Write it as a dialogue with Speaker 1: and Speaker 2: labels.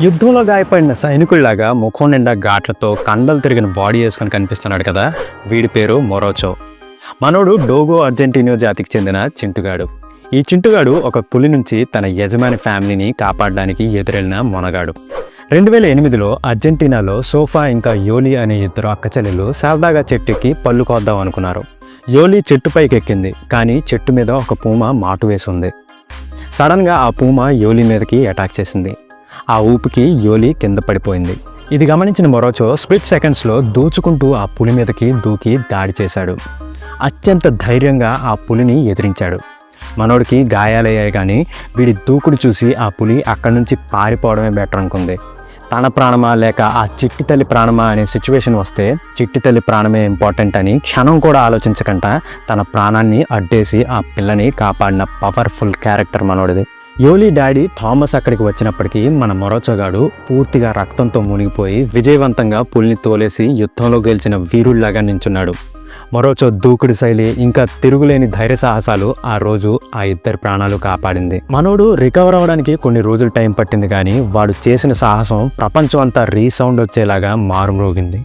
Speaker 1: యుద్ధంలో గాయపడిన సైనికుల్లాగా ముఖం నిండా ఘాట్లతో కండలు తిరిగిన బాడీ వేసుకొని కనిపిస్తున్నాడు కదా. వీడి పేరు మొరోచో. మనోడు డోగో అర్జెంటీనియో జాతికి చెందిన చింటుగాడు. ఈ చింటుగాడు ఒక పులి నుంచి తన యజమాని ఫ్యామిలీని కాపాడడానికి ఎదురెళ్ళిన మొనగాడు. రెండు వేల ఎనిమిదిలో అర్జెంటీనాలో సోఫా ఇంకా యోలి అనే ఇద్దరు అక్కచెల్లెలు సరదాగా చెట్టుకి పళ్ళు కోద్దాం అనుకున్నారు. యోలి చెట్టు పైకి ఎక్కింది కానీ చెట్టు మీద ఒక పూమ మాటు వేసి ఉంది సడన్గా ఆ పూమ యోలి మీదకి అటాక్ చేసింది. ఆ ఊపికి యోలి కింద పడిపోయింది. ఇది గమనించిన మొరోచో స్ప్లిట్ సెకండ్స్లో దూచుకుంటూ ఆ పులి మీదకి దూకి దాడి చేశాడు. అత్యంత ధైర్యంగా ఆ పులిని ఎదిరించాడు. మనోడికి గాయాలయ్యాయి కానీ వీడి దూకుడు చూసి ఆ పులి అక్కడి నుంచి పారిపోవడమే బెటర్ అనుకుంది. తన ప్రాణమా లేక ఆ చిట్టి తల్లి ప్రాణమా అనే సిచ్యువేషన్ వస్తే చిట్టి తల్లి ప్రాణమే ఇంపార్టెంట్ అని క్షణం కూడా ఆలోచించకుండా తన ప్రాణాన్ని అడ్డేసి ఆ పిల్లని కాపాడిన పవర్ఫుల్ క్యారెక్టర్ మనోడిది. యోలీ డాడీ థామస్ అక్కడికి వచ్చినప్పటికీ మన మొరచగాడు పూర్తిగా రక్తంతో మునిగిపోయి విజయవంతంగా పులిని తోలేసి యుద్ధంలో గెలిచిన వీరుళ్ళాగా నించున్నాడు. మరోచో దూకుడు శైలి ఇంకా తిరుగులేని ధైర్య సాహసాలు ఆ రోజు ఆ ఇద్దరి ప్రాణాలు కాపాడింది. మనోడు రికవర్ అవ్వడానికి కొన్ని రోజులు టైం పట్టింది కానీ వాడు చేసిన సాహసం ప్రపంచం అంతా రీసౌండ్ వచ్చేలాగా మారుమ్రోగింది.